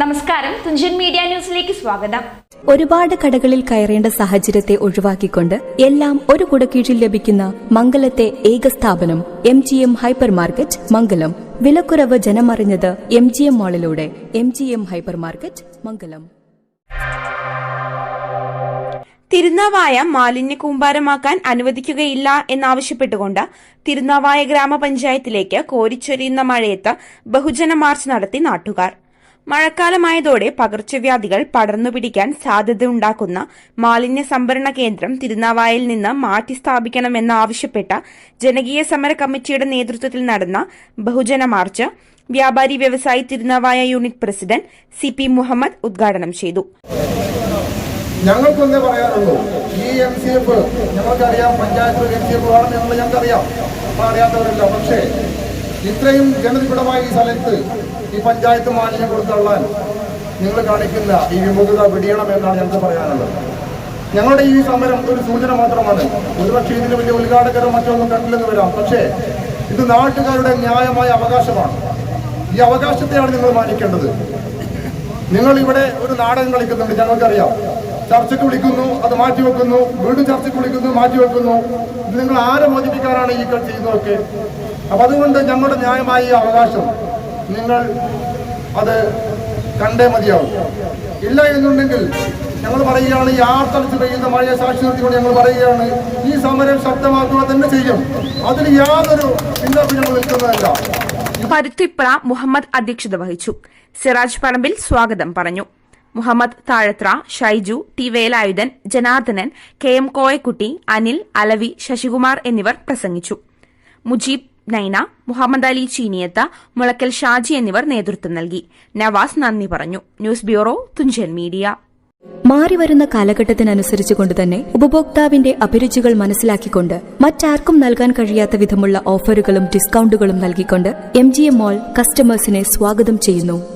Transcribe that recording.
നമസ്കാരം. തുഞ്ചൻ മീഡിയ ന്യൂസിലേക്ക് സ്വാഗതം. ഒരുപാട് കടകളിൽ കയറേണ്ട സാഹചര്യത്തെ ഒഴിവാക്കിക്കൊണ്ട് എല്ലാം ഒരു കുടക്കീഴിൽ ലഭിക്കുന്ന മംഗലത്തെ ഏക സ്ഥാപനം M G M hyper market Mangalam. വിലക്കുറവ് ജനമറിഞ്ഞത് M G M മാളിലൂടെ M G M hyper market Mangalam. Thirunavaya മാലിന്യ കൂമ്പാരമാക്കാൻ അനുവദിക്കുകയില്ല എന്നാവശ്യപ്പെട്ടുകൊണ്ട് തിരുനാവായ ഗ്രാമപഞ്ചായത്തിലേക്ക് കോരിച്ചൊരിയുന്ന മഴയത്ത് ബഹുജന മാർച്ച് നടത്തി നാട്ടുകാർ. മഴക്കാലമായതോടെ പകർച്ചവ്യാധികൾ പടർന്നു പിടിക്കാൻ സാധ്യതയുണ്ടാക്കുന്ന മാലിന്യ സംഭരണ കേന്ദ്രം തിരുനാവായിൽ നിന്ന് മാറ്റി സ്ഥാപിക്കണമെന്നാവശ്യപ്പെട്ട ജനകീയ സമര കമ്മിറ്റിയുടെ നേതൃത്വത്തിൽ നടന്ന ബഹുജന മാർച്ച് വ്യാപാരി വ്യവസായി Thirunavaya unit president C P Muhammad ഉദ്ഘാടനം ചെയ്തു. ഞങ്ങൾക്കൊന്നേ പറയാനുള്ളൂ? ഈ എം സി എഫ് ഞങ്ങൾക്കറിയാം പഞ്ചായത്ത് എം സി എഫ് ആണെന്ന് ഞങ്ങൾ ഞങ്ങൾക്കറിയാം. അറിയാത്തവരല്ല. പക്ഷേ ഇത്രയും ജനനിബിഡമായ ഈ സ്ഥലത്ത് ഈ പഞ്ചായത്ത് മാലിന്യം കൊടുത്തള്ളാൻ നിങ്ങൾ കാണിക്കുന്ന ഈ വിമുഖത വെടിയണം എന്നാണ് ഞങ്ങൾക്ക് പറയാനുള്ളത്. ഞങ്ങളുടെ ഈ സമരം ഒരു സൂചന മാത്രമാണ്. ഒരുപക്ഷെ ഇതിന് വലിയ ഉദ്ഘാടകരോ മറ്റൊന്നും കണ്ടില്ലെന്ന് വരാം. പക്ഷേ ഇത് നാട്ടുകാരുടെ ന്യായമായ അവകാശമാണ്. ഈ അവകാശത്തെയാണ് നിങ്ങൾ മാനിക്കേണ്ടത്. നിങ്ങൾ ഇവിടെ ഒരു നാടകം കളിക്കുന്നുണ്ട് ഞങ്ങൾക്കറിയാം. ചർച്ചയ്ക്ക് വിളിക്കുന്നു അത് മാറ്റിവെക്കുന്നു വീണ്ടും ചർച്ചയ്ക്ക് വിളിക്കുന്നു മാറ്റിവെക്കുന്നു ഇത് നിങ്ങൾ ആരെ മോചിപ്പിക്കാനാണ് ഈ ചെയ്യുന്നതൊക്കെ? അപ്പൊ അതുകൊണ്ട് ഞങ്ങളുടെ ന്യായമായ ഈ അവകാശം നിങ്ങൾ അത് കണ്ടേ മതിയാവും. ഇല്ല എന്നുണ്ടെങ്കിൽ ഞങ്ങൾ പറയുകയാണ് ഈ ആർത്തളിച്ച് പെയ്യുന്ന മഴയെ സാക്ഷി നിർത്തിക്കൊണ്ട് ഞങ്ങൾ പറയുകയാണ് ഈ സമരം ശക്തമാക്കുക തന്നെ ചെയ്യും. അതിന് യാതൊരു പിന്നോട്ട് ഞങ്ങൾ നിൽക്കുന്നതല്ല പരുത്തിപ്ര മുഹമ്മദ് അധ്യക്ഷത വഹിച്ചു. സിറാജ് പറമ്പിൽ സ്വാഗതം പറഞ്ഞു. Muhammad Thazhathra Shaiju T Velayudhan Janardhanan K M Koyakutty Anil Alavi Sasikumar എന്നിവർ പ്രസംഗിച്ചു. മുജീബ് നൈന മുഹമ്മദ് അലി ചീനിയത്ത മുളക്കൽ ഷാജി എന്നിവർ നേതൃത്വം നൽകി. നവാസ് നന്ദി പറഞ്ഞു. News bureau Thunchan media. മാറിവരുന്ന കാലഘട്ടത്തിനനുസരിച്ച് കൊണ്ടുതന്നെ ഉപഭോക്താവിന്റെ അഭിരുചികൾ മനസ്സിലാക്കിക്കൊണ്ട് മറ്റാർക്കും നൽകാൻ കഴിയാത്ത വിധമുള്ള ഓഫറുകളും ഡിസ്കൌണ്ടുകളും നൽകിക്കൊണ്ട് എം ജി എം മോൾ കസ്റ്റമേഴ്സിനെ സ്വാഗതം ചെയ്യുന്നു.